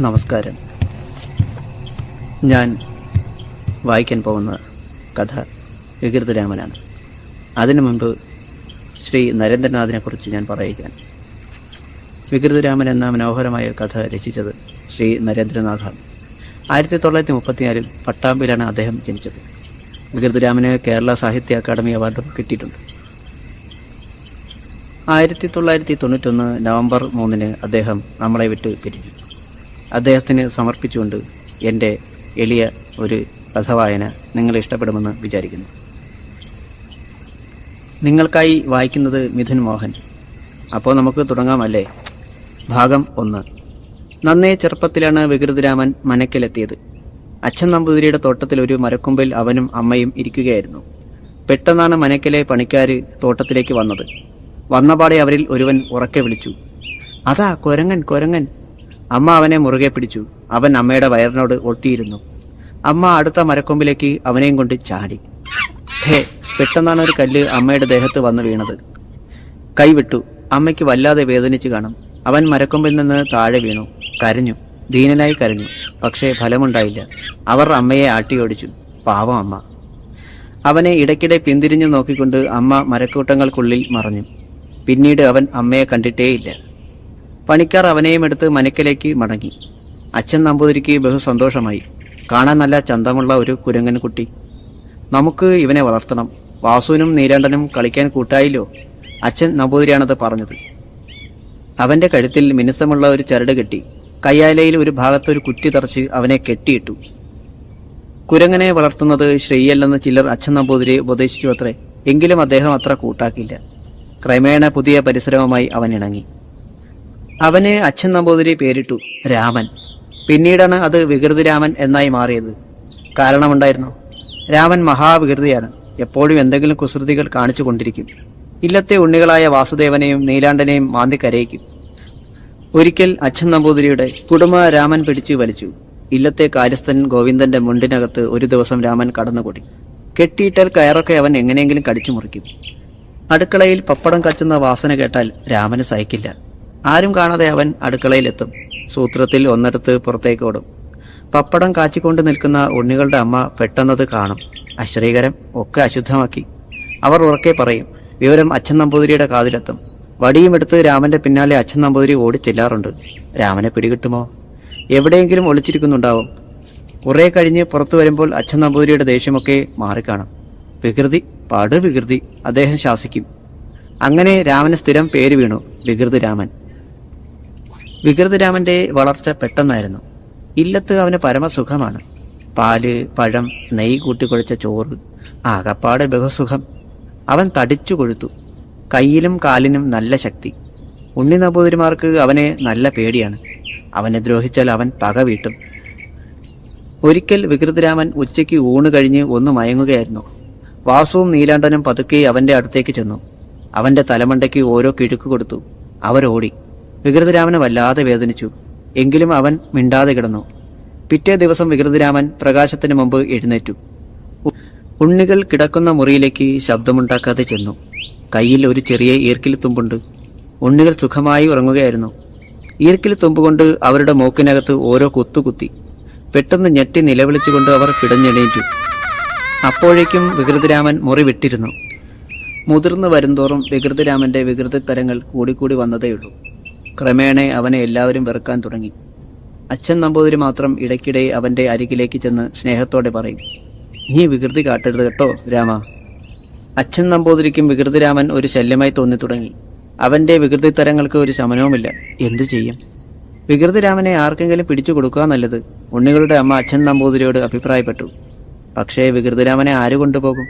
നമസ്കാരം. ഞാൻ വായിക്കാൻ പോകുന്ന കഥ വികൃതരാമനാണ് അതിനു മുൻപ് ശ്രീ നരേന്ദ്രനാഥിനെക്കുറിച്ച് ഞാൻ പറയുകയാണ്. വികൃതരാമൻ എന്ന മനോഹരമായ കഥ രചിച്ചത് ശ്രീ നരേന്ദ്രനാഥാണ്. ആയിരത്തി തൊള്ളായിരത്തി മുപ്പത്തിനാലിൽ പട്ടാമ്പിലാണ് അദ്ദേഹം ജനിച്ചത്. വികൃതരാമന് കേരള സാഹിത്യ അക്കാദമി അവാർഡും കിട്ടിയിട്ടുണ്ട്. ആയിരത്തി തൊള്ളായിരത്തി തൊണ്ണൂറ്റൊന്ന് നവംബർ മൂന്നിന് അദ്ദേഹം നമ്മളെ വിട്ട് പിരിഞ്ഞു. അദ്ദേഹത്തിന് സമർപ്പിച്ചുകൊണ്ട് എന്റെ എളിയ ഒരു കഥവായന നിങ്ങൾ ഇഷ്ടപ്പെടുമെന്ന് വിചാരിക്കുന്നു. നിങ്ങൾക്കായി വായിക്കുന്നത് മിഥുൻ മോഹൻ. അപ്പോൾ നമുക്ക് തുടങ്ങാമല്ലേ ഭാഗം ഒന്ന്. നന്നേ ചെറുപ്പത്തിലാണ് വികൃതിരാമൻ മനക്കിലെത്തിയത്. അച്ഛൻ നമ്പൂതിരിയുടെ തോട്ടത്തിൽ ഒരു മരക്കൊമ്പിൽ അവനും അമ്മയും ഇരിക്കുകയായിരുന്നു. പെട്ടെന്നാണ് മനക്കിലെ പണിക്കാർ തോട്ടത്തിലേക്ക് വന്നത്. വന്നപാടെ അവരിൽ ഒരുവൻ ഉറക്കെ വിളിച്ചു. അതാ കൊരങ്ങൻ കൊരങ്ങൻ. അമ്മ അവനെ മുറുകെ പിടിച്ചു. അവൻ അമ്മയുടെ വയറിനോട് ഒട്ടിയിരുന്നു. അമ്മ അടുത്ത മരക്കൊമ്പിലേക്ക് അവനെയും കൊണ്ട് ചാടി. പെട്ടെന്നാണ് ഒരു കല്ല് അമ്മയുടെ ദേഹത്ത് വന്നു വീണത്. കൈവിട്ടു അമ്മയ്ക്ക് വല്ലാതെ വേദനിച്ചു കാണും. അവൻ മരക്കൊമ്പിൽ നിന്ന് താഴെ വീണു. കരഞ്ഞു. ദീനനായി കരഞ്ഞു. പക്ഷേ ഫലമുണ്ടായില്ല. അവർ അമ്മയെ ആട്ടിയോടിച്ചു പാവം അമ്മ. അവനെ ഇടയ്ക്കിടെ പിന്തിരിഞ്ഞു നോക്കിക്കൊണ്ട് അമ്മ മരക്കൂട്ടങ്ങൾക്കുള്ളിൽ മറഞ്ഞു. പിന്നീട് അവൻ അമ്മയെ കണ്ടിട്ടേയില്ല. പണിക്കാർ അവനെയും എടുത്ത് മനക്കിലേക്ക് മടങ്ങി. അച്ഛൻ നമ്പൂതിരിക്ക് ബഹു സന്തോഷമായി. കാണാൻ നല്ല ചന്തമുള്ള ഒരു കുരങ്ങൻ കുട്ടി നമുക്ക് ഇവനെ വളർത്തണം. വാസുവിനും നീരാണ്ടനും കളിക്കാൻ കൂട്ടായില്ലോ? അച്ഛൻ നമ്പൂതിരിയാണത് പറഞ്ഞത്. അവന്റെ കഴുത്തിൽ മിനുസമുള്ള ഒരു ചരട് കെട്ടി കയ്യാലയിൽ ഒരു ഭാഗത്തൊരു കുറ്റി തറച്ച് അവനെ കെട്ടിയിട്ടു. കുരങ്ങനെ വളർത്തുന്നത് ശ്രീയല്ലെന്ന് ചിലർ അച്ഛൻ നമ്പൂതിരി ഉപദേശിച്ചു അത്രേ. എങ്കിലും അദ്ദേഹം അത്ര കൂട്ടാക്കില്ല. ക്രമേണ പുതിയ പരിസരവുമായി അവൻ ഇണങ്ങി. അവന് അച്ഛൻ നമ്പൂതിരി പേരിട്ടു രാമൻ. പിന്നീടാണ് അത് വികൃതിരാമൻ എന്നായി മാറിയത്. കാരണമുണ്ടായിരുന്നു. രാമൻ മഹാവികൃതിയാണ്. എപ്പോഴും എന്തെങ്കിലും കുസൃതികൾ കാണിച്ചു കൊണ്ടിരിക്കും. ഇല്ലത്തെ ഉണ്ണികളായ വാസുദേവനെയും നീലാണ്ടനെയും മാന്തി കരയിക്കും. ഒരിക്കൽ അച്ഛൻ നമ്പൂതിരിയുടെ കുടുംബ രാമൻ പിടിച്ചു വലിച്ചു. ഇല്ലത്തെ കാര്യസ്ഥൻ ഗോവിന്ദന്റെ മുണ്ടിനകത്ത് ഒരു ദിവസം രാമൻ കടന്നുകൂടി. കെട്ടിയിട്ടാൽ കയറൊക്കെ അവൻ എങ്ങനെയെങ്കിലും കടിച്ചു മുറിക്കും. അടുക്കളയിൽ പപ്പടം കച്ചുന്ന വാസന കേട്ടാൽ രാമന് സഹിക്കില്ല. ആരും കാണാതെ അവൻ അടുക്കളയിലെത്തും. സൂത്രത്തിൽ ഒന്നെടുത്ത് പുറത്തേക്ക് ഓടും. പപ്പടം കാച്ചിക്കൊണ്ട് നിൽക്കുന്ന ഉണ്ണികളുടെ അമ്മ പെട്ടെന്നത് കാണും. അശ്രീകരം ഒക്കെ അശുദ്ധമാക്കി. അവർ ഉറക്കെ പറയും വിവരം അച്ഛൻ നമ്പൂതിരിയുടെ കാതിലെത്തും. വടിയും എടുത്ത് രാമന്റെ പിന്നാലെ അച്ഛൻ നമ്പൂതിരി ഓടിച്ചെല്ലാറുണ്ട് രാമനെ പിടികിട്ടുമോ? എവിടെയെങ്കിലും ഒളിച്ചിരിക്കുന്നുണ്ടാവും. കുറെ കഴിഞ്ഞ് പുറത്തു വരുമ്പോൾ അച്ഛൻ നമ്പൂതിരിയുടെ ദേഷ്യമൊക്കെ മാറിക്കാണും. വികൃതി പാട് വികൃതി അദ്ദേഹം ശാസിക്കും. അങ്ങനെ രാമന് സ്ഥിരം പേര് വീണു വികൃതി രാമൻ വികൃതി രാമന്റെ വളർച്ച പെട്ടെന്നായിരുന്നു. ഇല്ലത്ത് അവന് പരമസുഖമാണ്. പാൽ പഴം നെയ്യ് കൂട്ടിക്കൊഴിച്ച ചോറ് ആകപ്പാടെ ബഹുസുഖം. അവൻ തടിച്ചു കൊഴുത്തു. കയ്യിലും കാലിനും നല്ല ശക്തി. ഉണ്ണി നമ്പൂതിരിമാർക്ക് അവനെ നല്ല പേടിയാണ്. അവനെ ദ്രോഹിച്ചാൽ അവൻ പക വീട്ടും. ഒരിക്കൽ വികൃതരാമൻ ഉച്ചയ്ക്ക് ഊണ് കഴിഞ്ഞ് ഒന്ന് മയങ്ങുകയായിരുന്നു. വാസുവും നീലാണ്ടനും പതുക്കെ അവന്റെ അടുത്തേക്ക് ചെന്നു. അവന്റെ തലമണ്ടയ്ക്ക് ഓരോ കിഴുക്ക് കൊടുത്തു. അവരോടി വികൃതരാമന് വല്ലാതെ വേദനിച്ചു. എങ്കിലും അവൻ മിണ്ടാതെ കിടന്നു. പിറ്റേ ദിവസം വികൃതരാമൻ പ്രകാശത്തിന് മുമ്പ് എഴുന്നേറ്റു. ഉണ്ണികൾ കിടക്കുന്ന മുറിയിലേക്ക് ശബ്ദമുണ്ടാക്കാതെ ചെന്നു. കയ്യിൽ ഒരു ചെറിയ ഈർക്കിൽ തുമ്പുണ്ട്. ഉണ്ണികൾ സുഖമായി ഉറങ്ങുകയായിരുന്നു. ഈർക്കിൽ തുമ്പുകൊണ്ട് അവരുടെ മൂക്കിനകത്ത് ഓരോ കുത്തുകുത്തി പെട്ടെന്ന് ഞെട്ടി നിലവിളിച്ചുകൊണ്ട് അവർ പിടഞ്ഞെണീറ്റു അപ്പോഴേക്കും വികൃതരാമൻ മുറി വിട്ടിരുന്നു. മുതിർന്നു വരുംതോറും വികൃതരാമന്റെ വികൃതിത്തരങ്ങൾ കൂടിക്കൂടി വന്നതേയുള്ളൂ. ക്രമേണ അവനെ എല്ലാവരും വെറുക്കാൻ തുടങ്ങി. അച്ഛൻ നമ്പൂതിരി മാത്രം ഇടയ്ക്കിടെ അവന്റെ അരികിലേക്ക് ചെന്ന് സ്നേഹത്തോടെ പറയും നീ വികൃതി കാട്ടരുത് കേട്ടോ രാമ. അച്ഛൻ നമ്പൂതിരിക്കും വികൃതിരാമൻ ഒരു ശല്യമായി തോന്നി തുടങ്ങി. അവന്റെ വികൃതിത്തരങ്ങൾക്ക് ഒരു ശമനവുമില്ല. എന്തു ചെയ്യും? വികൃതിരാമനെ ആർക്കെങ്കിലും പിടിച്ചു കൊടുക്കുക നല്ലത്. ഉണ്ണികളുടെ അമ്മ അച്ഛൻ നമ്പൂതിരിയോട് അഭിപ്രായപ്പെട്ടു. പക്ഷേ വികൃതിരാമനെ ആര് കൊണ്ടുപോകും?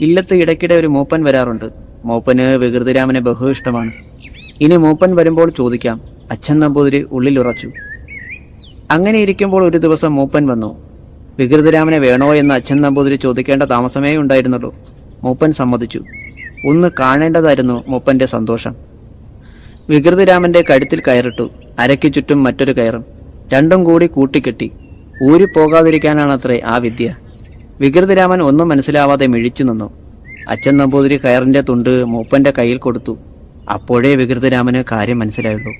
ഇല്ലത്ത് ഇടയ്ക്കിടെ ഒരു മൂപ്പൻ വരാറുണ്ട്. മൂപ്പന് വികൃതിരാമനെ ബഹു ഇഷ്ടമാണ് ഇനി മൂപ്പൻ വരുമ്പോൾ ചോദിക്കാം അച്ഛൻ നമ്പൂതിരി ഉള്ളിലുറച്ചു അങ്ങനെ ഇരിക്കുമ്പോൾ ഒരു ദിവസം മൂപ്പൻ വന്നു. വികൃതരാമനെ വേണോ എന്ന് അച്ഛൻ നമ്പൂതിരി ചോദിക്കേണ്ട താമസമേ ഉണ്ടായിരുന്നുള്ളൂ. മൂപ്പൻ സമ്മതിച്ചു. ഒന്ന് കാണേണ്ടതായിരുന്നു മൂപ്പന്റെ സന്തോഷം. വികൃതിരാമന്റെ കഴുത്തിൽ കയറിട്ടു അരയ്ക്ക് ചുറ്റും മറ്റൊരു കയറും. രണ്ടും കൂടി കൂട്ടിക്കെട്ടി. ഊരിപ്പോകാതിരിക്കാനാണത്രേ ആ വിദ്യ. വികൃതിരാമൻ ഒന്നും മനസ്സിലാവാതെ മിഴിച്ചു നിന്നു. അച്ഛൻ നമ്പൂതിരി കയറിന്റെ തുണ്ട് മൂപ്പന്റെ കയ്യിൽ കൊടുത്തു. അപ്പോഴേ വികൃതരാമന് കാര്യം മനസ്സിലായുള്ളൂ.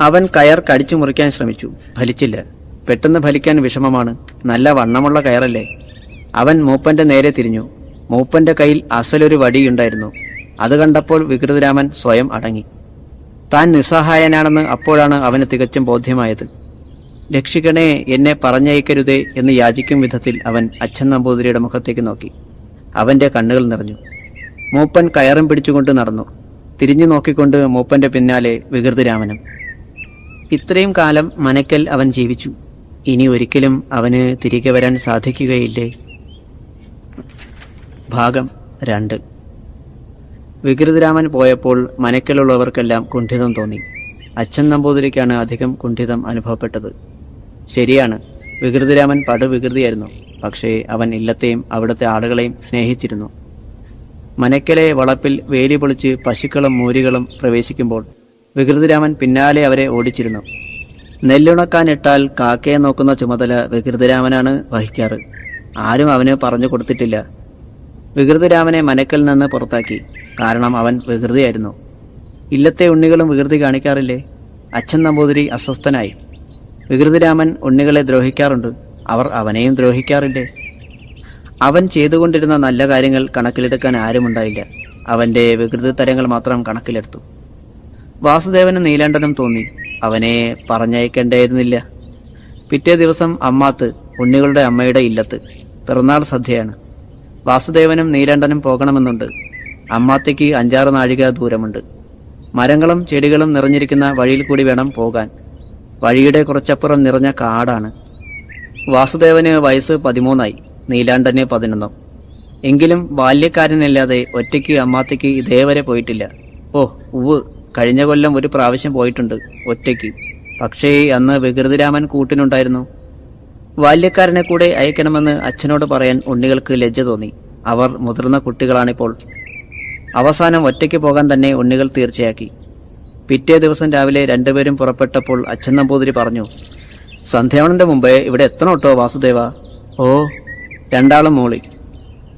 അവൻ കയർ കടിച്ചു മുറിക്കാൻ ശ്രമിച്ചു. ഫലിച്ചില്ല. പെട്ടെന്ന് ഫലിക്കാൻ വിഷമമാണ്. നല്ല വണ്ണമുള്ള കയറല്ലേ? അവൻ മൂപ്പന്റെ നേരെ തിരിഞ്ഞു. മൂപ്പന്റെ കയ്യിൽ അസലൊരു വടിയുണ്ടായിരുന്നു. അത് കണ്ടപ്പോൾ വികൃതരാമൻ സ്വയം അടങ്ങി. താൻ നിസ്സഹായനാണെന്ന് അപ്പോഴാണ് അവന് തികച്ചും ബോധ്യമായത്. രക്ഷിക്കണേ എന്നെ പറഞ്ഞയക്കരുതേ എന്ന് യാചിക്കും വിധത്തിൽ അവൻ അച്ഛൻ നമ്പൂതിരിയുടെ മുഖത്തേക്ക് നോക്കി. അവന്റെ കണ്ണുകൾ നിറഞ്ഞു. മൂപ്പൻ കയറും പിടിച്ചുകൊണ്ട് നടന്നു. തിരിഞ്ഞു നോക്കിക്കൊണ്ട് മൂപ്പന്റെ പിന്നാലെ വികൃതരാമനും ഇത്രയും കാലം മനക്കൽ അവൻ ജീവിച്ചു. ഇനി ഒരിക്കലും അവന് തിരികെ വരാൻ സാധിക്കുകയില്ലേ? ഭാഗം രണ്ട്. വികൃതിരാമൻ പോയപ്പോൾ മനക്കലുള്ളവർക്കെല്ലാം കുണ്ഠിതം തോന്നി. അച്ഛൻ നമ്പൂതിരിക്കാണ് അധികം കുണ്ഠിതം അനുഭവപ്പെട്ടത്. ശരിയാണ് വികൃതിരാമൻ പടുവികൃതിയായിരുന്നു. പക്ഷേ അവൻ ഇല്ലത്തെയും അവിടുത്തെ ആളുകളെയും സ്നേഹിച്ചിരുന്നു. മനക്കലെ വളപ്പിൽ വേലി പൊളിച്ച് പശുക്കളും മൂരികളും പ്രവേശിക്കുമ്പോൾ വികൃതിരാമൻ പിന്നാലെ അവരെ ഓടിച്ചിരുന്നു. നെല്ലുണക്കാനിട്ടാൽ കാക്കയെ നോക്കുന്ന ചുമതല വികൃതിരാമനാണ് വഹിക്കാറ്. ആരും അവന് പറഞ്ഞു കൊടുത്തിട്ടില്ല. വികൃതിരാമനെ മനക്കൽ നിന്ന് പുറത്താക്കി. കാരണം അവൻ വികൃതിയായിരുന്നു. ഇല്ലത്തെ ഉണ്ണികളും വികൃതി കാണിക്കാറില്ലേ? അച്ഛൻ നമ്പൂതിരി അസ്വസ്ഥനായി. വികൃതിരാമൻ ഉണ്ണികളെ ദ്രോഹിക്കാറുണ്ട്. അവർ അവനെയും ദ്രോഹിക്കാറില്ലേ? അവൻ ചെയ്തുകൊണ്ടിരുന്ന നല്ല കാര്യങ്ങൾ കണക്കിലെടുക്കാൻ ആരുമുണ്ടായില്ല. അവന്റെ വികൃതി തരങ്ങൾ മാത്രം കണക്കിലെടുത്തു. വാസുദേവന് നീലാണ്ടനും തോന്നി. അവനെ പറഞ്ഞയക്കേണ്ടായിരുന്നില്ല. പിറ്റേ ദിവസം അമ്മാത്ത് ഉണ്ണികളുടെ അമ്മയുടെ ഇല്ലത്ത് പിറന്നാൾ സദ്യയാണ്. വാസുദേവനും നീലാണ്ടനും പോകണമെന്നുണ്ട്. അമ്മാത്തേക്ക് അഞ്ചാറ് നാഴിക ദൂരമുണ്ട്. മരങ്ങളും ചെടികളും നിറഞ്ഞിരിക്കുന്ന വഴിയിൽ കൂടി വേണം പോകാൻ. വഴിയുടെ കുറച്ചപ്പുറം നിറഞ്ഞ കാടാണ്. വാസുദേവന് വയസ്സ് പതിമൂന്നായി. നീലാണ്ടന് പതിനൊന്നും. എങ്കിലും ബാല്യക്കാരനല്ലാതെ ഒറ്റയ്ക്ക് അമ്മാത്തയ്ക്ക് ഇതേവരെ പോയിട്ടില്ല. ഓ ഉവ് കഴിഞ്ഞ കൊല്ലം ഒരു പ്രാവശ്യം പോയിട്ടുണ്ട് ഒറ്റയ്ക്ക്. പക്ഷേ അന്ന് വികൃതിരാമൻ കൂട്ടിനുണ്ടായിരുന്നു. ബാല്യക്കാരനെ കൂടെ അയക്കണമെന്ന് അച്ഛനോട് പറയാൻ ഉണ്ണികൾക്ക് ലജ്ജ തോന്നി. അവർ മുതിർന്ന കുട്ടികളാണിപ്പോൾ. അവസാനം ഒറ്റയ്ക്ക് പോകാൻ തന്നെ ഉണ്ണികൾ തീർച്ചയാക്കി. പിറ്റേ ദിവസം രാവിലെ രണ്ടുപേരും പുറപ്പെട്ടപ്പോൾ അച്ഛൻ നമ്പൂതിരി പറഞ്ഞു സന്ധ്യാവണന്റെ മുമ്പേ ഇവിടെ എത്തണം കേട്ടോ വാസുദേവ? ഓ രണ്ടാളും മോളി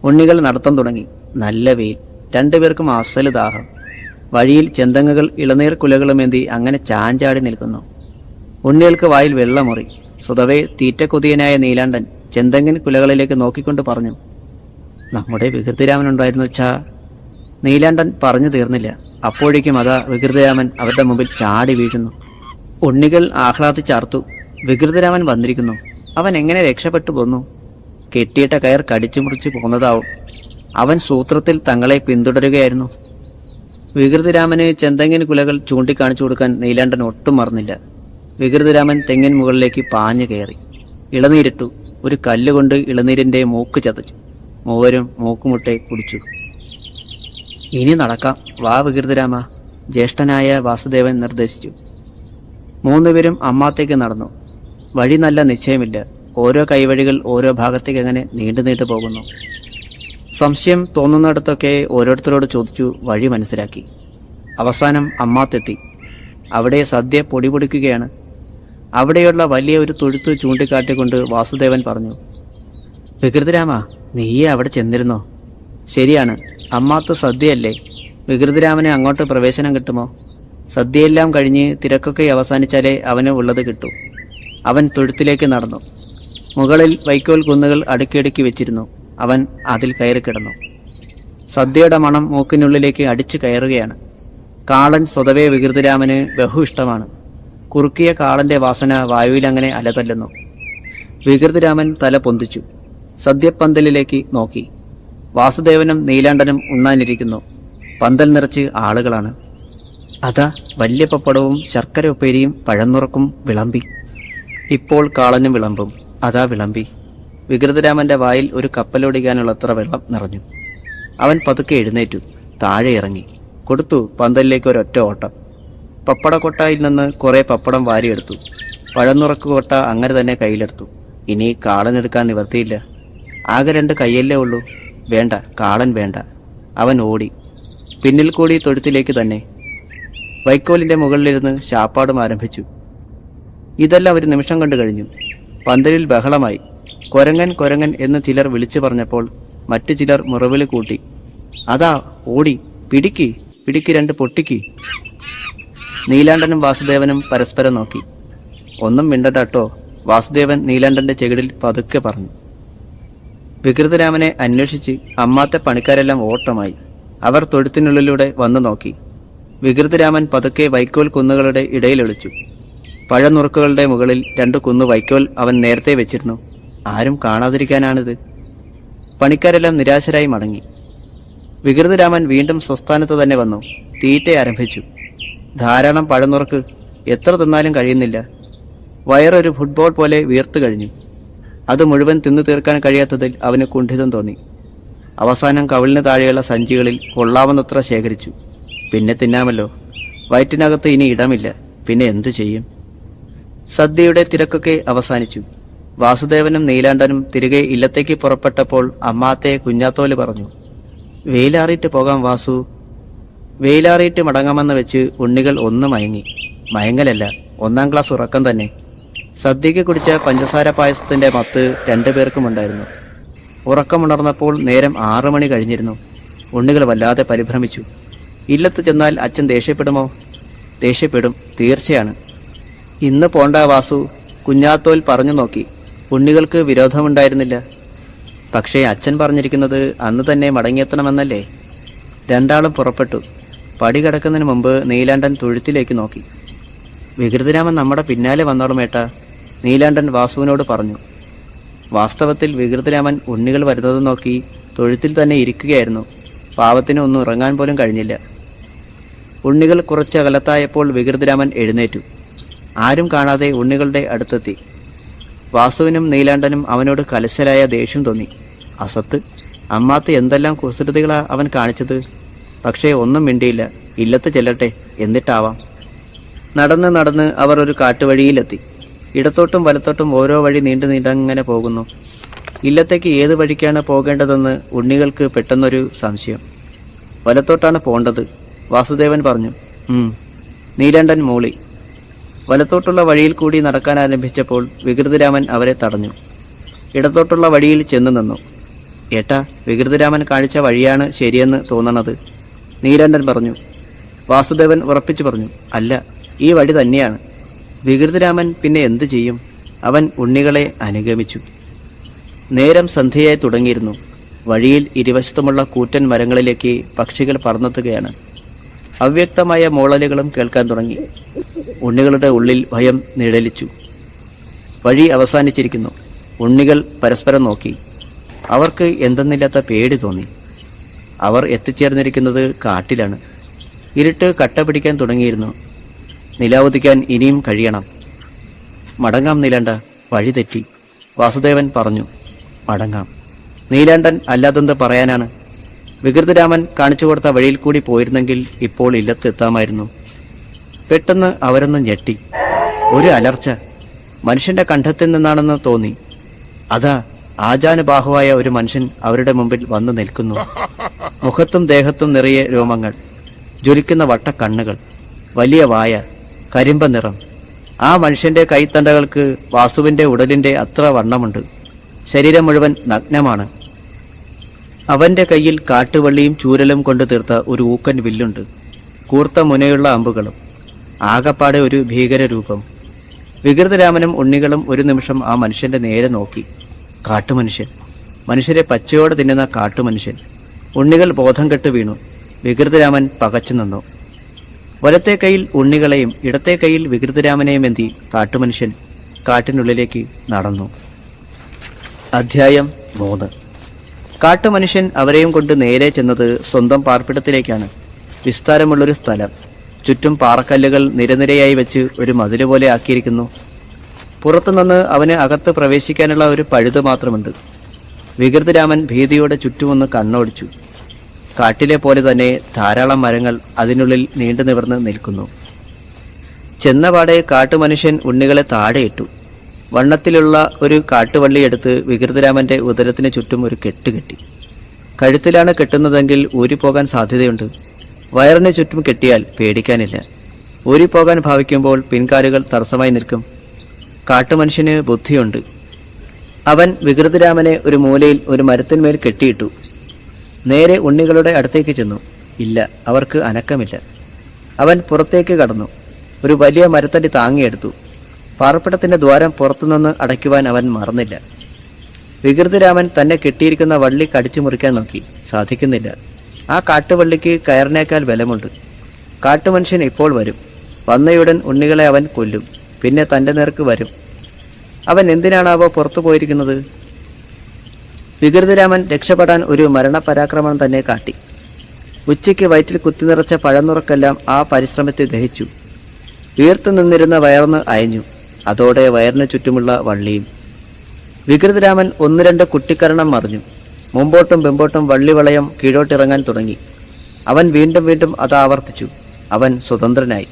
ഉണ്ണികൾ നടത്തം തുടങ്ങി. നല്ല വെയിൽ. രണ്ടുപേർക്കും അസൽ ദാഹം. വഴിയിൽ ചെന്തങ്ങകൾ ഇളനീർ കുലകളുമേന്തി അങ്ങനെ ചാഞ്ചാടി നിൽക്കുന്നു. ഉണ്ണികൾക്ക് വായിൽ വെള്ളമുറി. സ്വതവേ തീറ്റക്കൊതിയനായ നീലാണ്ടൻ ചെന്തങ്ങൻ കുലകളിലേക്ക് നോക്കിക്കൊണ്ട് പറഞ്ഞു നമ്മുടെ വികൃതിരാമനുണ്ടായിരുന്നു വെച്ചാ നീലാണ്ടൻ പറഞ്ഞു തീർന്നില്ല. അപ്പോഴേക്കും അതാ വികൃതിരാമൻ അവരുടെ മുമ്പിൽ ചാടി വീഴുന്നു. ഉണ്ണികൾ ആഹ്ലാദിച്ചർത്തു വികൃതരാമൻ വന്നിരിക്കുന്നു. അവൻ എങ്ങനെ രക്ഷപ്പെട്ടു പോന്നു? കെട്ടിയിട്ട കയർ കടിച്ചു മുറിച്ചു പോന്നതാവും അവൻ സൂത്രത്തിൽ തങ്ങളെ പിന്തുടരുകയായിരുന്നു. വികൃതിരാമന് ചെന്തെങ്ങൻ കുലകൾ ചൂണ്ടിക്കാണിച്ചു കൊടുക്കാൻ നീലാണ്ടൻ ഒട്ടും മറന്നില്ല. വികൃതിരാമൻ തെങ്ങിൻ മുകളിലേക്ക് പാഞ്ഞു കയറി. ഇളനീരിട്ടു. ഒരു കല്ലുകൊണ്ട് ഇളനീരിന്റെ മൂക്ക് ചതച്ചു. മൂവരും മൂക്കുമുട്ടെ കുടിച്ചു. ഇനി നടക്കാം. വാ വികൃതിരാമ. ജ്യേഷ്ഠനായ വാസുദേവൻ നിർദ്ദേശിച്ചു. മൂന്നുപേരും അമ്മാത്തേക്ക് നടന്നു. വഴി നല്ല നിശ്ചയമില്ല. ഓരോ കൈവഴികൾ ഓരോ ഭാഗത്തേക്ക് അങ്ങനെ നീണ്ടു നീണ്ടു പോകുന്നു. സംശയം തോന്നുന്നിടത്തൊക്കെ ഓരോരുത്തരോട് ചോദിച്ചു വഴി മനസ്സിലാക്കി. അവസാനം അമ്മാത്തെത്തി അവിടെ സദ്യ പൊടിപൊടിക്കുകയാണ് അവിടെയുള്ള വലിയ ഒരു തൊഴുത്ത് ചൂണ്ടിക്കാട്ടിക്കൊണ്ട് വാസുദേവൻ പറഞ്ഞു വികൃതിരാമ നീയേ അവിടെ ചെന്നിരുന്നോ? ശരിയാണ് അമ്മാത്ത് സദ്യയല്ലേ. വികൃതിരാമനെ അങ്ങോട്ട് പ്രവേശനം കിട്ടുമോ? സദ്യയെല്ലാം കഴിഞ്ഞ് തിരക്കൊക്കെ അവസാനിച്ചാലേ അവന് ഉള്ളത് കിട്ടൂ. അവൻ തൊഴുത്തിലേക്ക് നടന്നു. മുകളിൽ വൈക്കോൽ കുന്നുകൾ അടുക്കിയടുക്കി വെച്ചിരുന്നു. അവൻ അതിൽ കയറി കിടന്നു. സദ്യയുടെ മണം മൂക്കിനുള്ളിലേക്ക് അടിച്ചു കയറുകയാണ്. കാളൻ സ്വതവേ വികൃതിരാമന് ബഹു ഇഷ്ടമാണ് കുറുക്കിയ കാളന്റെ വാസന വായുവിലങ്ങനെ അലതല്ലുന്നു. വികൃതിരാമൻ തല പൊന്തിച്ചു. സദ്യപ്പന്തലിലേക്ക് നോക്കി. വാസുദേവനും നീലാണ്ടനും ഉണ്ണാനിരിക്കുന്നു. പന്തൽ നിറച്ച് ആളുകളാണ്. അതാ വലിയ പപ്പടവും ശർക്കര ഉപ്പേരിയും പഴന്നുറക്കും വിളമ്പി. ഇപ്പോൾ കാളനും വിളമ്പും. അതാ വിളമ്പി. വികൃതരാമന്റെ വായിൽ ഒരു കപ്പലോടിക്കാനുള്ളത്ര വെള്ളം നിറഞ്ഞു. അവൻ പതുക്കെ എഴുന്നേറ്റു. താഴെ ഇറങ്ങി. കൊടുത്തു പന്തലിലേക്ക് ഒരൊറ്റ ഓട്ടം. പപ്പടക്കൊട്ടയിൽ നിന്ന് കുറേ പപ്പടം വാരിയെടുത്തു. പഴന്നുറക്ക് കൊട്ട അങ്ങനെ തന്നെ കയ്യിലെടുത്തു. ഇനി കാളനെടുക്കാൻ നിവർത്തിയില്ല. ആകെ രണ്ട് കയ്യല്ലേ ഉള്ളൂ. വേണ്ട കാളൻ വേണ്ട. അവൻ ഓടി. പിന്നിൽ കൂടി തൊഴുത്തിലേക്ക് തന്നെ. വൈക്കോലിന്റെ മുകളിലിരുന്ന് ശാപ്പാടും ആരംഭിച്ചു. ഇതെല്ലാം ഒരു നിമിഷം കണ്ടു കഴിഞ്ഞു. പന്തലിൽ ബഹളമായി. കൊരങ്ങൻ കൊരങ്ങൻ എന്ന് ചിലർ വിളിച്ചു പറഞ്ഞപ്പോൾ മറ്റു ചിലർ മുറവിൽ കൂട്ടി. അതാ ഓടി പിടിക്ക് പിടിക്ക് രണ്ട് പൊട്ടിക്ക്. നീലാണ്ടനും വാസുദേവനും പരസ്പരം നോക്കി. ഒന്നും മിണ്ടട്ടോ വാസുദേവൻ നീലാണ്ടന്റെ ചെകിടിൽ പതുക്കെ പറഞ്ഞു. വികൃതരാമനെ അന്വേഷിച്ച് അമ്മാത്തെ പണിക്കാരെല്ലാം ഓട്ടമായി. അവർ തൊഴുത്തിനുള്ളിലൂടെ വന്നു നോക്കി. വികൃതരാമൻ പതുക്കെ വൈക്കോൽ കുന്നുകളുടെ ഇടയിലൊളിച്ചു. പഴനുറുക്കുകളുടെ മുകളിൽ രണ്ട് കുന്നു വൈക്കോൽ അവൻ നേരത്തെ വെച്ചിരുന്നു. ആരും കാണാതിരിക്കാനാണിത്. പണിക്കാരെല്ലാം നിരാശരായി മടങ്ങി. വികൃതരാമൻ വീണ്ടും സ്വസ്ഥാനത്ത് തന്നെ വന്നു. തീറ്റ ആരംഭിച്ചു. ധാരാളം പഴനുറുക്ക് എത്ര തിന്നാലും കഴിയുന്നില്ല. വയറൊരു ഫുട്ബോൾ പോലെ വീർത്തു കഴിഞ്ഞു. അത് മുഴുവൻ തിന്നു തീർക്കാൻ കഴിയാത്തതിൽ അവന് കുണ്ഠിതം തോന്നി. അവസാനം കവിളിന് താഴെയുള്ള സഞ്ചികളിൽ കൊള്ളാവുന്നത്ര ശേഖരിച്ചു. പിന്നെ തിന്നാമല്ലോ. വയറ്റിനകത്ത് ഇനി ഇടമില്ല. പിന്നെ എന്തു ചെയ്യും? സദ്യയുടെ തിരക്കൊക്കെ അവസാനിച്ചു. വാസുദേവനും നീലാണ്ടനും തിരികെ ഇല്ലത്തേക്ക് പുറപ്പെട്ടപ്പോൾ അമ്മാത്തെ കുഞ്ഞാത്തോൽ പറഞ്ഞു വെയിലാറിയിട്ട് പോകാം വാസു. വെയിലാറിയിട്ട് മടങ്ങാമെന്ന് വെച്ച് ഉണ്ണികൾ ഒന്ന് മയങ്ങി. മയങ്ങലല്ല ഒന്നാം ക്ലാസ് ഉറക്കം തന്നെ. സദ്യയ്ക്ക് കുടിച്ച പഞ്ചസാര പായസത്തിന്റെ മത്ത് രണ്ടുപേർക്കും ഉണ്ടായിരുന്നു. ഉറക്കമുണർന്നപ്പോൾ നേരം ആറു മണി കഴിഞ്ഞിരുന്നു. ഉണ്ണികൾ വല്ലാതെ പരിഭ്രമിച്ചു. ഇല്ലത്ത് ചെന്നാൽ അച്ഛൻ ദേഷ്യപ്പെടുമോ? ദേഷ്യപ്പെടും തീർച്ചയാണ്. ഇന്ന് പോണ്ട വാസു കുഞ്ഞാത്തോൽ പറഞ്ഞു നോക്കി. ഉണ്ണികൾക്ക് വിരോധമുണ്ടായിരുന്നില്ല. പക്ഷേ അച്ഛൻ പറഞ്ഞിരിക്കുന്നത് അന്ന് തന്നെ മടങ്ങിയെത്തണമെന്നല്ലേ? രണ്ടാളും പുറപ്പെട്ടു. പടി കിടക്കുന്നതിന് മുമ്പ് നീലാണ്ടൻ തൊഴുത്തിലേക്ക് നോക്കി. വികൃതരാമൻ നമ്മുടെ പിന്നാലെ വന്നോളും ഏട്ടാ നീലാണ്ടൻ വാസുവിനോട് പറഞ്ഞു. വാസ്തവത്തിൽ വികൃതിരാമൻ ഉണ്ണികൾ വരുന്നത് നോക്കി തൊഴുത്തിൽ തന്നെ ഇരിക്കുകയായിരുന്നു. പാവത്തിന് ഒന്നും ഉറങ്ങാൻ പോലും കഴിഞ്ഞില്ല. ഉണ്ണികൾ കുറച്ച് അകലത്തായപ്പോൾ വികൃതിരാമൻ എഴുന്നേറ്റു. ആരും കാണാതെ ഉണ്ണികളുടെ അടുത്തെത്തി. വാസുവിനും നീലാണ്ടനും അവനോട് കലശലായ ദേഷ്യം തോന്നി. അസത്ത് അമ്മാത്ത് എന്തെല്ലാം കുസൃതികളാ അവൻ കാണിച്ചത്? പക്ഷേ ഒന്നും മിണ്ടിയില്ല. ഇല്ലത്ത് ചെല്ലട്ടെ എന്നിട്ടാവാം. നടന്ന് നടന്ന് അവർ ഒരു കാട്ടുവഴിയിലെത്തി. ഇടത്തോട്ടും വലത്തോട്ടും ഓരോ വഴി നീണ്ടു നീണ്ടങ്ങനെ പോകുന്നു. ഇല്ലത്തേക്ക് ഏത് വഴിക്കാണ് പോകേണ്ടതെന്ന് ഉണ്ണികൾക്ക് പെട്ടെന്നൊരു സംശയം. വലത്തോട്ടാണ് പോണ്ടത് വാസുദേവൻ പറഞ്ഞു. നീലണ്ടൻ മൂളി. വലത്തോട്ടുള്ള വഴിയിൽ കൂടി നടക്കാൻ ആരംഭിച്ചപ്പോൾ വികൃതിരാമൻ അവരെ തടഞ്ഞു. ഇടത്തോട്ടുള്ള വഴിയിൽ ചെന്നു നിന്നു. ഏട്ടാ വികൃതരാമൻ കാണിച്ച വഴിയാണ് ശരിയെന്ന് തോന്നണത് നീലണ്ടൻ പറഞ്ഞു. വാസുദേവൻ ഉറപ്പിച്ചു പറഞ്ഞു അല്ല ഈ വഴി തന്നെയാണ്. വികൃതിരാമൻ പിന്നെ എന്തു ചെയ്യും? അവൻ ഉണ്ണികളെ അനുഗമിച്ചു. നേരം സന്ധ്യയായി തുടങ്ങിയിരുന്നു. വഴിയിൽ ഇരുവശത്തുമുള്ള കൂറ്റൻ മരങ്ങളിലേക്ക് പക്ഷികൾ പറന്നെത്തുകയാണ്. അവ്യക്തമായ മോളലുകളും കേൾക്കാൻ തുടങ്ങി. ഉണ്ണികളുടെ ഉള്ളിൽ ഭയം നിഴലിച്ചു. വഴി അവസാനിച്ചിരിക്കുന്നു. ഉണ്ണികൾ പരസ്പരം നോക്കി. അവർക്ക് എന്തെന്നില്ലാത്ത പേടി തോന്നി. അവർ എത്തിച്ചേർന്നിരിക്കുന്നത് കാട്ടിലാണ്. ഇരുട്ട് കട്ട പിടിക്കാൻ തുടങ്ങിയിരുന്നു. നിലാവധിക്കാൻ ഇനിയും കഴിയണം. മടങ്ങാം നീലാണ്ട വഴി തെറ്റി. വാസുദേവൻ പറഞ്ഞു മടങ്ങാം. നീലാണ്ടൻ അല്ലാതെന്ത് പറയാനാണ്? വികൃതരാമൻ കാണിച്ചു കൊടുത്ത വഴിയിൽ കൂടി പോയിരുന്നെങ്കിൽ ഇപ്പോൾ ഇല്ലത്തെത്താമായിരുന്നു പെട്ടെന്ന് അവരൊന്ന് ഞെട്ടി. ഒരു അലർച്ച. മനുഷ്യന്റെ കണ്ഠത്തിൽ നിന്നാണെന്ന് തോന്നി. അതാ ആചാനുബാഹുവായ ഒരു മനുഷ്യൻ അവരുടെ മുമ്പിൽ വന്നു നിൽക്കുന്നു. മുഖത്തും ദേഹത്തും നിറയെ രോമങ്ങൾ. ജ്വലിക്കുന്ന വട്ടക്കണ്ണുകൾ. വലിയ വായ. കരിമ്പ നിറം. ആ മനുഷ്യന്റെ കൈത്തണ്ടകൾക്ക് വാസുവിന്റെ ഉടലിന്റെ അത്ര വണ്ണമുണ്ട്. ശരീരം മുഴുവൻ നഗ്നമാണ്. അവന്റെ കയ്യിൽ കാട്ടുവള്ളിയും ചൂരലും കൊണ്ട് തീർത്ത ഒരു ഊക്കൻ വില്ലുണ്ട്. കൂർത്ത മുനയുള്ള അമ്പുകളും. ആകപ്പാടെ ഒരു ഭീകരരൂപം. വികൃതരാമനും ഉണ്ണികളും ഒരു നിമിഷം ആ മനുഷ്യന്റെ നേരെ നോക്കി. കാട്ടുമനുഷ്യൻ. മനുഷ്യരെ പച്ചയോടെ തിന്നുന്ന കാട്ടുമനുഷ്യൻ. ഉണ്ണികൾ ബോധം കെട്ട് വീണു. വികൃതരാമൻ പകച്ചു നിന്നു. വലത്തെ കൈയിൽ ഉണ്ണികളെയും ഇടത്തെ കൈയിൽ വികൃതരാമനെയും എന്തി കാട്ടുമനുഷ്യൻ കാട്ടിനുള്ളിലേക്ക് നടന്നു. അധ്യായം മൂന്ന്. കാട്ടുമനുഷ്യൻ അവരെയും കൊണ്ട് നേരെ ചെന്നത് സ്വന്തം പാർപ്പിടത്തിലേക്കാണ്. വിസ്താരമുള്ളൊരു സ്ഥലം. ചുറ്റും പാറക്കല്ലുകൾ നിരനിരയായി വെച്ച് ഒരു മതിൽ പോലെ ആക്കിയിരിക്കുന്നു. പുറത്തുനിന്ന് അവന് അകത്ത് പ്രവേശിക്കാനുള്ള ഒരു പഴുത് മാത്രമുണ്ട്. വികൃതരാമൻ ഭീതിയോടെ ചുറ്റുമൊന്ന് കണ്ണോടിച്ചു. കാട്ടിലെ പോലെ തന്നെ ധാരാളം മരങ്ങൾ അതിനുള്ളിൽ നീണ്ടു നിവർന്ന് നിൽക്കുന്നു. ചെന്നപാടെ കാട്ടുമനുഷ്യൻ ഉണ്ണികളെ താഴെയിട്ടു. വണ്ണത്തിലുള്ള ഒരു കാട്ടുവള്ളി എടുത്ത് വികൃതരാമന്റെ ഉദരത്തിന് ചുറ്റും ഒരു കെട്ട് കെട്ടി. കഴുത്തിലാണ് കെട്ടുന്നതെങ്കിൽ ഊരിപ്പോകാൻ സാധ്യതയുണ്ട്. വയറിന് ചുറ്റും കെട്ടിയാൽ പേടിക്കാനില്ല. ഊരിപ്പോകാൻ ഭാവിക്കുമ്പോൾ പിൻകാലുകൾ തടസ്സമായി നിൽക്കും. കാട്ടുമനുഷ്യന് ബുദ്ധിയുണ്ട്. അവൻ വികൃതിരാമനെ ഒരു മൂലയിൽ ഒരു മരത്തിന്മേൽ കെട്ടിയിട്ടു. നേരെ ഉണ്ണികളുടെ അടുത്തേക്ക് ചെന്നു. ഇല്ല അവർക്ക് അനക്കമില്ല. അവൻ പുറത്തേക്ക് കടന്നു. ഒരു വലിയ മരത്തടി താങ്ങിയെടുത്തു. പാർപ്പിടത്തിന്റെ ദ്വാരം പുറത്തുനിന്ന് അടയ്ക്കുവാൻ അവൻ മറന്നില്ല. വികൃതിരാമൻ തന്നെ കെട്ടിയിരിക്കുന്ന വള്ളി കടിച്ചു മുറിക്കാൻ നോക്കി. സാധിക്കുന്നില്ല. ആ കാട്ടുവള്ളിക്ക് കയറിനേക്കാൾ ബലമുണ്ട്. കാട്ടുമനുഷ്യൻ ഇപ്പോൾ വരും. വന്നയുടൻ ഉണ്ണികളെ അവൻ കൊല്ലും. പിന്നെ തന്റെ നേർക്ക് വരും. അവൻ എന്തിനാണാവോ പുറത്തു പോയിരിക്കുന്നത്? വികൃതിരാമൻ രക്ഷപ്പെടാൻ ഒരു മരണപരാക്രമണം തന്നെ കാട്ടി. ഉച്ചയ്ക്ക് വയറ്റിൽ കുത്തി നിറച്ച പഴന്നുറക്കെല്ലാം ആ പരിശ്രമത്തെ ദഹിച്ചു. വീർത്തു നിന്നിരുന്ന വയർന്ന് അയഞ്ഞു. അതോടെ വയറിന് ചുറ്റുമുള്ള വള്ളിയും. വികൃതരാമൻ ഒന്ന് രണ്ട് കുട്ടിക്കരണം മറിഞ്ഞു. മുമ്പോട്ടും പിമ്പോട്ടും വള്ളി വളയം കീഴോട്ടിറങ്ങാൻ തുടങ്ങി. അവൻ വീണ്ടും വീണ്ടും അത് ആവർത്തിച്ചു. അവൻ സ്വതന്ത്രനായി.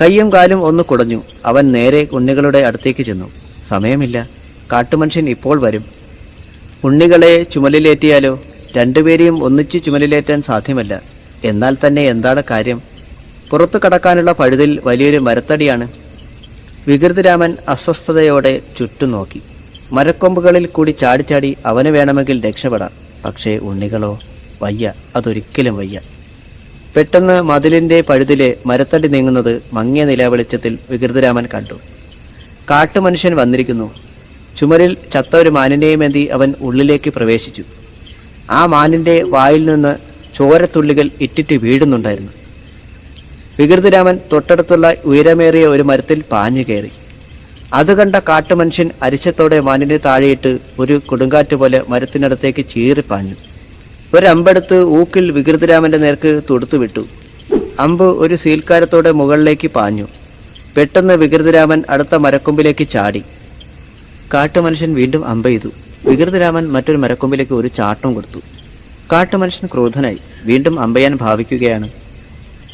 കയ്യും കാലും ഒന്ന് കുടഞ്ഞു. അവൻ നേരെ ഉണ്ണികളുടെ അടുത്തേക്ക് ചെന്നു. സമയമില്ല. കാട്ടുമനുഷ്യൻ ഇപ്പോൾ വരും. ഉണ്ണികളെ ചുമലിലേറ്റിയാലോ? രണ്ടുപേരെയും ഒന്നിച്ചു ചുമലിലേറ്റാൻ സാധ്യമല്ല. എന്നാൽ തന്നെ എന്താണ് കാര്യം? പുറത്തു കടക്കാനുള്ള പഴുതിൽ വലിയൊരു മരത്തടിയാണ്. വികൃതിരാമൻ അസ്വസ്ഥതയോടെ ചുറ്റും നോക്കി മരക്കൊമ്പുകളിൽ കൂടി ചാടി ചാടി അവന് വേണമെങ്കിൽ രക്ഷപ്പെടാം. പക്ഷേ ഉണ്ണികളോ വയ്യ. അതൊരിക്കലും വയ്യ. പെട്ടെന്ന് മതിലിന്റെ പഴുതിലെ മരത്തടി നീങ്ങുന്നത് മങ്ങിയ നിലവെളിച്ചത്തിൽ വികൃതരാമൻ കണ്ടു. കാട്ടുമനുഷ്യൻ വന്നിരിക്കുന്നു. ചുമരിൽ ചത്ത ഒരു മാനിനെയുമേന്തി അവൻ ഉള്ളിലേക്ക് പ്രവേശിച്ചു. ആ മാനിന്റെ വായിൽ നിന്ന് ചോരത്തുള്ളികൾ ഇറ്റിറ്റ് വീഴുന്നുണ്ടായിരുന്നു. വികൃതിരാമൻ തൊട്ടടുത്തുള്ള ഉയരമേറിയ ഒരു മരത്തിൽ പാഞ്ഞു കയറി. അത് കണ്ട കാട്ടുമനുഷ്യൻ അരിശത്തോടെ മാനിനെ താഴെയിട്ട് ഒരു കൊടുങ്കാറ്റ് പോലെ മരത്തിനടുത്തേക്ക് ചീറിപ്പാഞ്ഞു. ഒരമ്പെടുത്ത് ഊക്കിൽ വികൃതരാമന്റെ നേർക്ക് തൊടുത്തുവിട്ടു. അമ്പ് ഒരു സീൽക്കാരത്തോടെ മുകളിലേക്ക് പാഞ്ഞു. പെട്ടെന്ന് വികൃതരാമൻ അടുത്ത മരക്കൊമ്പിലേക്ക് ചാടി. കാട്ടുമനുഷ്യൻ വീണ്ടും അമ്പ ചെയ്തു. വികൃതിരാമൻ മറ്റൊരു മരക്കൊമ്പിലേക്ക് ഒരു ചാട്ടം കൊടുത്തു. കാട്ടുമനുഷ്യൻ ക്രോധനായി. വീണ്ടും അമ്പയാൻ ഭാവിക്കുകയാണ്.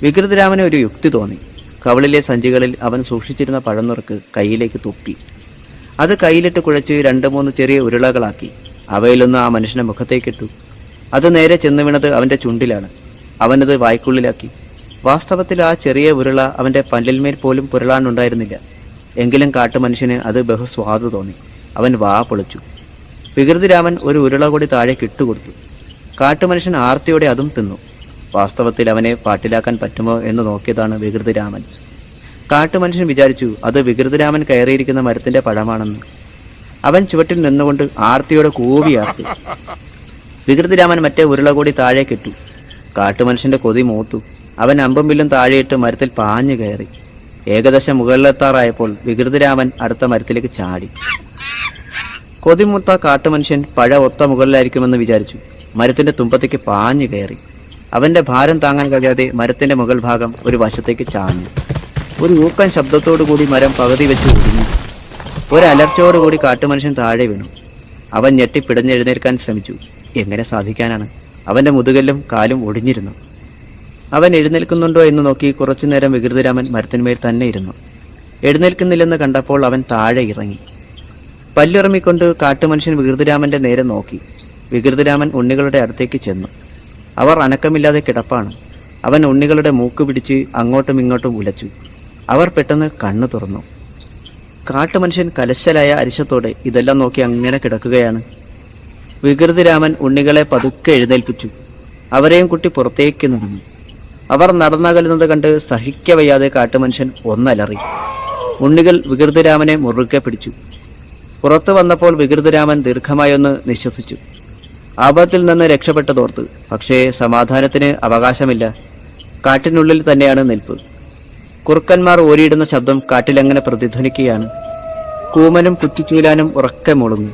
വികൃതരാമന് ഒരു യുക്തി തോന്നി. കവളിലെ സഞ്ചികളിൽ അവൻ സൂക്ഷിച്ചിരുന്ന പഴനുറക്ക് കയ്യിലേക്ക് തുപ്പി. അത് കയ്യിലിട്ട് കുഴച്ച് രണ്ട് മൂന്ന് ചെറിയ ഉരുളകളാക്കി. അവയിലൊന്ന് ആ മനുഷ്യന്റെ മുഖത്തേക്കിട്ടു. അത് നേരെ ചെന്ന് വീണത് അവന്റെ ചുണ്ടിലാണ്. അവനത് വായ്ക്കുള്ളിലാക്കി. വാസ്തവത്തിൽ ആ ചെറിയ ഉരുള അവന്റെ പല്ലിൽമേൽ പോലും പുരളാനുണ്ടായിരുന്നില്ല. എങ്കിലും കാട്ടുമനുഷ്യന് അത് ബഹുസ്വാദ് തോന്നി. അവൻ വാ പൊളിച്ചു. വികൃതിരാമൻ ഒരു ഉരുള കൂടി താഴേക്ക് ഇട്ടുകൊടുത്തു. കാട്ടുമനുഷ്യൻ ആർത്തിയോടെ അതും തിന്നു. വാസ്തവത്തിൽ അവനെ പാട്ടിലാക്കാൻ പറ്റുമോ എന്ന് നോക്കിയതാണ് വികൃതിരാമൻ കാട്ടുമനുഷ്യൻ വിചാരിച്ചു അത് വികൃതിരാമൻ കയറിയിരിക്കുന്ന മരത്തിന്റെ പഴമാണെന്ന്. അവൻ ചുവട്ടിൽ നിന്നുകൊണ്ട് ആർത്തിയോടെ കൂവിയാർത്തു വികൃതിരാമൻ മറ്റേ ഉരുള കൂടി താഴേക്കിട്ടു കാട്ടുമനുഷ്യന്റെ കൊതി മൂത്തു. അവൻ അമ്പും വില്ലും താഴെയിട്ട് മരത്തിൽ പാഞ്ഞു കയറി. ഏകദേശം മുകളിലെത്താറായപ്പോൾ വികൃതിരാമൻ അടുത്ത മരത്തിലേക്ക് ചാടി. കൊതിമുത്ത കാട്ടുമനുഷ്യൻ പഴ ഒത്ത മുകളിലായിരിക്കുമെന്ന് വിചാരിച്ചു. മരത്തിന്റെ തുമ്പത്തേക്ക് പാഞ്ഞു കയറി. അവന്റെ ഭാരം താങ്ങാൻ കഴിയാതെ മരത്തിന്റെ മുകൾ ഭാഗം ഒരു വശത്തേക്ക് ചാഞ്ഞു. ഒരു ഊക്കൻ ശബ്ദത്തോടുകൂടി മരം പകുതി വെച്ച് ഒടിഞ്ഞു. ഒരലർച്ചയോടുകൂടി കാട്ടുമനുഷ്യൻ താഴെ വീണു. അവൻ ഞെട്ടി പിടഞ്ഞെഴുന്നേൽക്കാൻ ശ്രമിച്ചു. എങ്ങനെ സാധിക്കാനാണ്? അവന്റെ മുതുകല്ലും കാലും ഒടിഞ്ഞിരുന്നു. അവൻ എഴുന്നേൽക്കുന്നുണ്ടോ എന്ന് നോക്കി കുറച്ചുനേരം വികൃതിരാമൻ മരത്തിന്മേൽ തന്നെ ഇരുന്നു. എഴുന്നേൽക്കുന്നില്ലെന്ന് കണ്ടപ്പോൾ അവൻ താഴെ ഇറങ്ങി. പല്ലിറമിക്കൊണ്ട് കാട്ടുമനുഷ്യൻ വികൃതിരാമന്റെ നേരെ നോക്കി. വികൃതിരാമൻ ഉണ്ണികളുടെ അടുത്തേക്ക് ചെന്നു. അവർ അനക്കമില്ലാതെ കിടപ്പാണ്. അവൻ ഉണ്ണികളുടെ മൂക്ക് പിടിച്ച് അങ്ങോട്ടും ഇങ്ങോട്ടും ഉലച്ചു. അവർ പെട്ടെന്ന് കണ്ണു തുറന്നു. കാട്ടുമനുഷ്യൻ കലശലായ അരിശത്തോടെ ഇതെല്ലാം നോക്കി അങ്ങനെ കിടക്കുകയാണ്. വികൃതിരാമൻ ഉണ്ണികളെ പതുക്കെ എഴുന്നേൽപ്പിച്ചു. അവരെയും കുട്ടി പുറത്തേക്ക് നടന്നു. അവർ നടന്നകലുന്നത് കണ്ട് സഹിക്കവയ്യാതെ കാട്ടുമനുഷ്യൻ ഒന്നലറി. ഉണ്ണികൾ വികൃതിരാമനെ മുറുകെ പിടിച്ചു. പുറത്തു വന്നപ്പോൾ വികൃതിരാമൻ ദീർഘമായൊന്ന് നിശ്വസിച്ചു. ആപത്തിൽ നിന്ന് രക്ഷപ്പെട്ടതോർത്ത് പക്ഷേ സമാധാനത്തിന് അവകാശമില്ല. കാട്ടിനുള്ളിൽ തന്നെയാണ് നിൽപ്പ്. കുറുക്കന്മാർ ഓരിയിടുന്ന ശബ്ദം കാട്ടിലങ്ങനെ പ്രതിധ്വനിക്കുകയാണ്. കൂമനും കുത്തിച്ചൂലാനും ഉറക്കെ മുളങ്ങി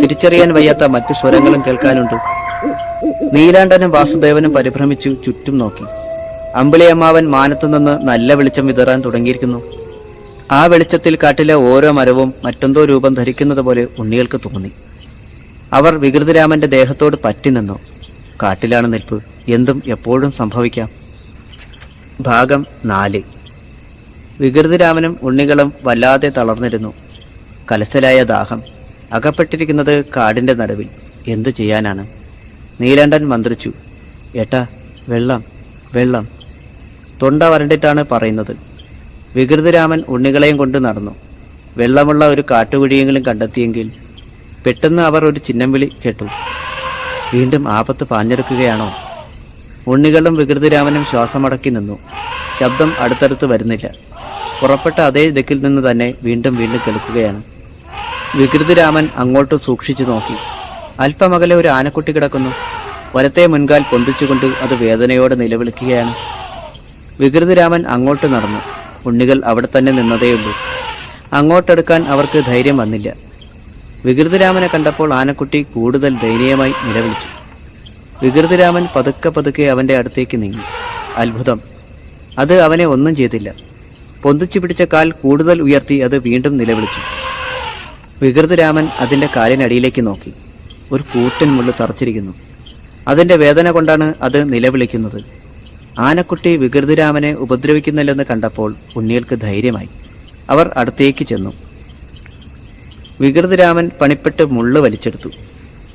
തിരിച്ചറിയാൻ വയ്യാത്ത മറ്റു സ്വരങ്ങളും കേൾക്കാനുണ്ട്. നീലാണ്ടനും വാസുദേവനും പരിഭ്രമിച്ചു ചുറ്റും നോക്കി. അമ്പിളിയമ്മാവൻ മാനത്തു നിന്ന് നല്ല വെളിച്ചം വിതറാൻ തുടങ്ങിയിരിക്കുന്നു. ആ വെളിച്ചത്തിൽ കാട്ടിലെ ഓരോ മരവും മറ്റെന്തോ രൂപം ധരിക്കുന്നത് പോലെ ഉണ്ണികൾക്ക് തോന്നി. അവർ വികൃതരാമന്റെ ദേഹത്തോട് പറ്റി നിന്നു. കാട്ടിലാണ് നിൽപ്പ്. എന്തും എപ്പോഴും സംഭവിക്കാം. ഭാഗം നാല്. വികൃതിരാമനും ഉണ്ണികളും വല്ലാതെ തളർന്നിരുന്നു. കലശലായ ദാഹം. അകപ്പെട്ടിരിക്കുന്നത് കാടിന്റെ നടുവിൽ. എന്തു ചെയ്യാനാണ്? നീലണ്ടൻ മന്ത്രിച്ചു. ഏട്ടാ വെള്ളം വെള്ളം. തൊണ്ട വരണ്ടിട്ടാണ് പറയുന്നത്. വികൃതിരാമൻ ഉണ്ണികളെയും കൊണ്ട് നടന്നു. വെള്ളമുള്ള ഒരു കാട്ടുകുഴിയെങ്കിലും കണ്ടെത്തിയെങ്കിൽ പെട്ടെന്ന് അവർ ഒരു ചിഹ്നം വിളി കേട്ടു. വീണ്ടും ആപത്ത് പാഞ്ഞെടുക്കുകയാണോ? ഉണ്ണികളും വികൃതിരാമനും ശ്വാസമടക്കി നിന്നു. ശബ്ദം അടുത്തടുത്ത് വരുന്നില്ല. പുറപ്പെട്ട അതേ ദിക്കിൽ നിന്ന് തന്നെ വീണ്ടും വീണ്ടും കേൾക്കുകയാണ്. വികൃതിരാമൻ അങ്ങോട്ട് സൂക്ഷിച്ചു നോക്കി. അല്പമകലെ ഒരു ആനക്കുട്ടി കിടക്കുന്നു. വലത്തെ മുൻകാൽ പൊന്തിച്ചുകൊണ്ട് അത് വേദനയോടെ നിലവിളിക്കുകയാണ്. വികൃതിരാമൻ അങ്ങോട്ട് നടന്നു. ഉണ്ണികൾ അവിടെ തന്നെ നിന്നതേയുള്ളൂ. അങ്ങോട്ടെടുക്കാൻ അവർക്ക് ധൈര്യം വന്നില്ല. വികൃതിരാമനെ കണ്ടപ്പോൾ ആനക്കുട്ടി കൂടുതൽ ദയനീയമായി നിലവിളിച്ചു. വികൃതരാമൻ പതുക്കെ പതുക്കെ അവന്റെ അടുത്തേക്ക് നീങ്ങി. അത്ഭുതം. അത് അവനെ ഒന്നും ചെയ്തില്ല. പൊന്തിച്ചു പിടിച്ച കാൽ കൂടുതൽ ഉയർത്തി അത് വീണ്ടും നിലവിളിച്ചു. വികൃതരാമൻ അതിന്റെ കാലിനടിയിലേക്ക് നോക്കി. ഒരു കൂറ്റൻ മുള്ളു തറച്ചിരിക്കുന്നു. അതിന്റെ വേദന കൊണ്ടാണ് അത് നിലവിളിക്കുന്നത്. ആനക്കുട്ടി വികൃതിരാമനെ ഉപദ്രവിക്കുന്നില്ലെന്ന് കണ്ടപ്പോൾ ഉണ്ണികൾക്ക് ധൈര്യമായി. അവർ അടുത്തേക്ക് ചെന്നു. വികൃതിരാമൻ പണിപ്പെട്ട് മുള്ളു വലിച്ചെടുത്തു.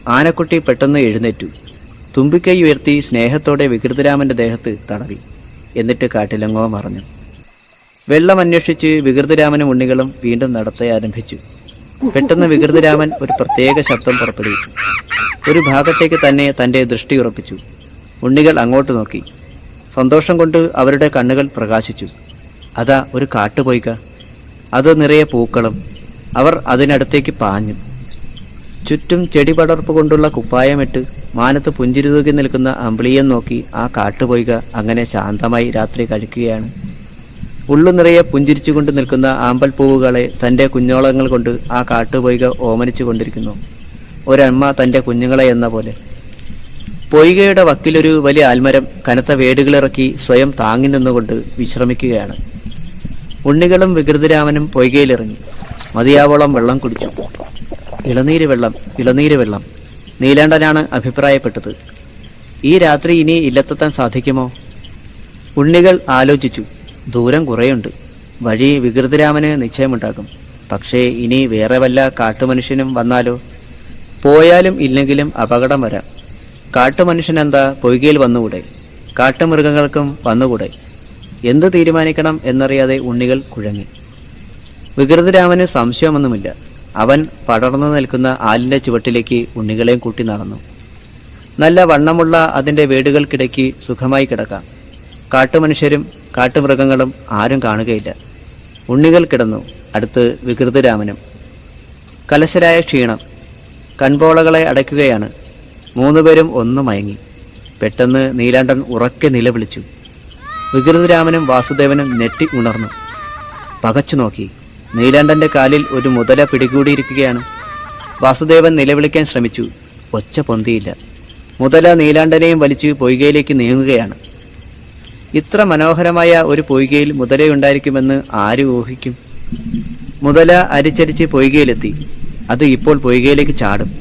ആനക്കുട്ടി പെട്ടെന്ന് എഴുന്നേറ്റു. തുമ്പിക്കൈ ഉയർത്തി സ്നേഹത്തോടെ വികൃതരാമന്റെ ദേഹത്ത് തടവി. എന്നിട്ട് കാട്ടിലങ്ങോ മറഞ്ഞു. വെള്ളം അന്വേഷിച്ച് വികൃതരാമനും ഉണ്ണികളും വീണ്ടും നടത്തേ ആരംഭിച്ചു. പെട്ടെന്ന് വികൃതരാമൻ ഒരു പ്രത്യേക ശബ്ദം പുറപ്പെടുവിച്ചു. ഒരു ഭാഗത്തേക്ക് തന്നെ തന്റെ ദൃഷ്ടി ഉറപ്പിച്ചു. ഉണ്ണികൾ അങ്ങോട്ട് നോക്കി. സന്തോഷം കൊണ്ട് അവരുടെ കണ്ണുകൾ പ്രകാശിച്ചു. അതാ ഒരു കാട്ടുപോയിക്ക അത് നിറയെ പൂക്കളും അവർ അതിനടുത്തേക്ക് പാഞ്ഞു. ചുറ്റും ചെടി പടർപ്പ് കൊണ്ടുള്ള കുപ്പായമിട്ട് മാനത്ത് പുഞ്ചിരി തൂക്കി നിൽക്കുന്ന അമ്പിളിയെ നോക്കി ആ കാട്ടുപോയിക അങ്ങനെ ശാന്തമായി രാത്രി കഴിക്കുകയാണ്. ഉള്ളു നിറയെ പുഞ്ചിരിച്ചുകൊണ്ട് നിൽക്കുന്ന ആമ്പൽ പൂവുകളെ തന്റെ കുഞ്ഞോളങ്ങൾ കൊണ്ട് ആ കാട്ടുപോയിക ഓമനിച്ചു കൊണ്ടിരിക്കുന്നു. ഒരമ്മ തന്റെ കുഞ്ഞുങ്ങളെ എന്ന പോലെ. പൊയ്കയുടെ വക്കിലൊരു വലിയ ആൽമരം കനത്ത വേടുകളിറക്കി സ്വയം താങ്ങി നിന്നുകൊണ്ട് വിശ്രമിക്കുകയാണ്. ഉണ്ണികളും വികൃതിരാമനും പൊയ്കയിലിറങ്ങി. മതിയാവോളം വെള്ളം കുടിച്ചു. ഇളനീര് വെള്ളം ഇളനീര് വെള്ളം. നീലേണ്ടനാണ് അഭിപ്രായപ്പെട്ടത്. ഈ രാത്രി ഇനി ഇല്ലത്തെത്താൻ സാധിക്കുമോ? ഉണ്ണികൾ ആലോചിച്ചു. ദൂരം കുറേയുണ്ട്. വഴി വികൃതിരാമന് നിശ്ചയമുണ്ടാകും. പക്ഷേ ഇനി വേറെ വല്ല കാട്ടുമനുഷ്യനും വന്നാലോ? പോയാലും ഇല്ലെങ്കിലും അപകടം വരാം. കാട്ടുമനുഷ്യനെന്താ പൊയ്കയിൽ വന്നുകൂടെ? കാട്ടുമൃഗങ്ങൾക്കും വന്നുകൂടെ? എന്ത് തീരുമാനിക്കണം എന്നറിയാതെ ഉണ്ണികൾ കുഴങ്ങി. വികൃതരാമന് സംശയമൊന്നുമില്ല. അവൻ പടർന്നു നിൽക്കുന്ന ആലിന്റെ ചുവട്ടിലേക്ക് ഉണ്ണികളെയും കൂട്ടി നടന്നു. നല്ല വണ്ണമുള്ള അതിന്റെ വീടുകൾക്കിടയ്ക്ക് സുഖമായി കിടക്കാം. കാട്ടുമനുഷ്യരും കാട്ടുമൃഗങ്ങളും ആരും കാണുകയില്ല. ഉണ്ണികൾ കിടന്നു അടുത്ത് വികൃതരാമനും. കലശരായ ക്ഷീണം കൺപോളകളെ അടയ്ക്കുകയാണ്. മൂന്നുപേരും ഒന്ന് മയങ്ങി. പെട്ടെന്ന് നീലാണ്ടൻ ഉറക്കെ നിലവിളിച്ചു. വികൃതരാമനും വാസുദേവനും നെറ്റി ഉണർന്നു. പകച്ചു നോക്കി. നീലാണ്ടന്റെ കാലിൽ ഒരു മുതല പിടികൂടിയിരിക്കുകയാണ്. വാസുദേവൻ നിലവിളിക്കാൻ ശ്രമിച്ചു. ഒച്ച പൊന്തിയില്ല. മുതല നീലാണ്ടനെയും വലിച്ചു പൊയ്കയിലേക്ക് നീങ്ങുകയാണ്. ഇത്ര മനോഹരമായ ഒരു പൊയ്കയിൽ മുതലയുണ്ടായിരിക്കുമെന്ന് ആര് ഊഹിക്കും? മുതല അരിച്ചരിച്ച് പൊയ്കയിലെത്തി. അത് ഇപ്പോൾ പൊയ്കയിലേക്ക് ചാടും.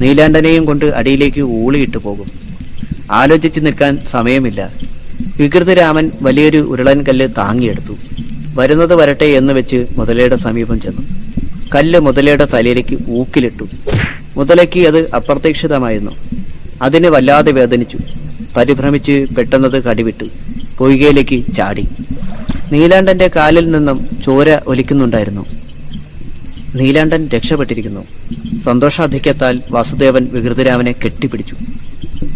നീലാണ്ടനെയും കൊണ്ട് അടിയിലേക്ക് ഊളിയിട്ട് പോകും. ആലോചിച്ച് നിൽക്കാൻ സമയമില്ല. വികൃതരാമൻ വലിയൊരു ഉരുളൻ കല്ല് താങ്ങിയെടുത്തു. വരുന്നത് വരട്ടെ എന്ന് വെച്ച് മുതലയുടെ സമീപം ചെന്നു. കല്ല് മുതലയുടെ തലയിലേക്ക് ഊക്കിലിട്ടു. മുതലയ്ക്ക് അത് അപ്രതീക്ഷിതമായിരുന്നു. അതിനെ വല്ലാതെ വേദനിച്ചു. പരിഭ്രമിച്ച് പെട്ടെന്നത് കടിവിട്ടു. പൊയ്കയിലേക്ക് ചാടി. നീലാണ്ടന്റെ കാലിൽ നിന്നും ചോര ഒലിക്കുന്നുണ്ടായിരുന്നു. നീലാണ്ടൻ രക്ഷപ്പെട്ടിരിക്കുന്നു. സന്തോഷാധിക്യത്താൽ വാസുദേവൻ വികൃതരാമനെ കെട്ടിപ്പിടിച്ചു.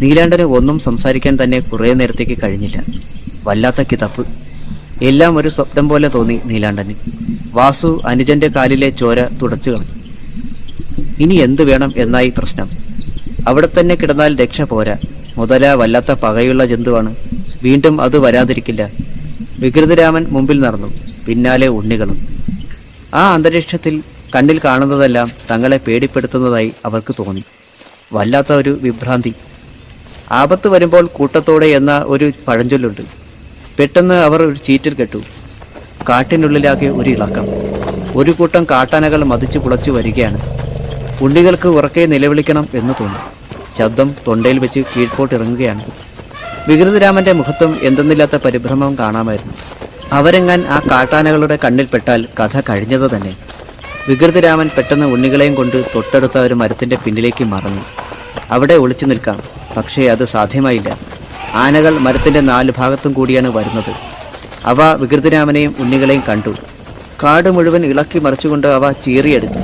നീലാണ്ടന് ഒന്നും സംസാരിക്കാൻ തന്നെ കുറേ നേരത്തേക്ക് കഴിഞ്ഞില്ല. വല്ലാത്ത കിതപ്പ്. എല്ലാം ഒരു സ്വപ്നം പോലെ തോന്നി നീലാണ്ടന്. വാസു അനുജന്റെ കാലിലെ ചോര തുടച്ചു കളഞ്ഞു. ഇനി എന്തു വേണം എന്നായി പ്രശ്നം. അവിടെ തന്നെ കിടന്നാൽ രക്ഷ പോരാ. മുതല വല്ലാത്ത പകയുള്ള ജന്തുവാണ്. വീണ്ടും അത് വരാതിരിക്കില്ല. വികൃതരാമൻ മുമ്പിൽ നടന്നു. പിന്നാലെ ഉണ്ണികളും. ആ അന്തരീക്ഷത്തിൽ കണ്ണിൽ കാണുന്നതെല്ലാം തങ്ങളെ പേടിപ്പെടുത്തുന്നതായി അവർക്ക് തോന്നി. വല്ലാത്ത ഒരു വിഭ്രാന്തി. ആപത്ത് വരുമ്പോൾ കൂട്ടത്തോടെ എന്ന ഒരു പഴഞ്ചൊല്ലുണ്ട്. പെട്ടെന്ന് അവർ ഒരു ചീറ്റിൽ കെട്ടു. കാട്ടിനുള്ളിലാകെ ഒരു ഇളക്കം. ഒരു കൂട്ടം കാട്ടാനകൾ മതിച്ചു പുളച്ചു വരികയാണ്. ഉണ്ണികൾക്ക് ഉറക്കെ നിലവിളിക്കണം എന്ന് തോന്നി. ശബ്ദം തൊണ്ടയിൽ വെച്ച് കീഴ്പോട്ട് ഇറങ്ങുകയാണ്. വികൃതരാമന്റെ മുഖത്തും എന്തെന്നില്ലാത്ത പരിഭ്രമം കാണാമായിരുന്നു. അവരെങ്ങാൻ ആ കാട്ടാനകളുടെ കണ്ണിൽപ്പെട്ടാൽ കഥ കഴിഞ്ഞത് തന്നെ. വികൃതരാമൻ പെട്ടെന്ന് ഉണ്ണികളെയും കൊണ്ട് തൊട്ടടുത്ത ഒരു മരത്തിന്റെ പിന്നിലേക്ക് മറന്നു. അവിടെ ഒളിച്ചു നിൽക്കാം. പക്ഷേ അത് സാധ്യമായില്ല. ആനകൾ മരത്തിന്റെ നാല് ഭാഗത്തും കൂടിയാണ് വരുന്നത്. അവ വികൃതിരാമനെയും ഉണ്ണികളെയും കണ്ടു. കാട് മുഴുവൻ ഇളക്കി മറിച്ചുകൊണ്ട് അവ ചീറിയെടുത്തു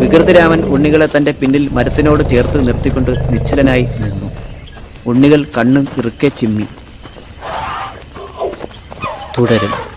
വികൃതിരാമൻ ഉണ്ണികളെ തന്റെ പിന്നിൽ മരത്തിനോട് ചേർത്ത് നിർത്തിക്കൊണ്ട് നിശ്ചലനായി നിന്നു. ഉണ്ണികൾ കണ്ണും ഇറുക്കെ ചിമ്മി. തുടരും.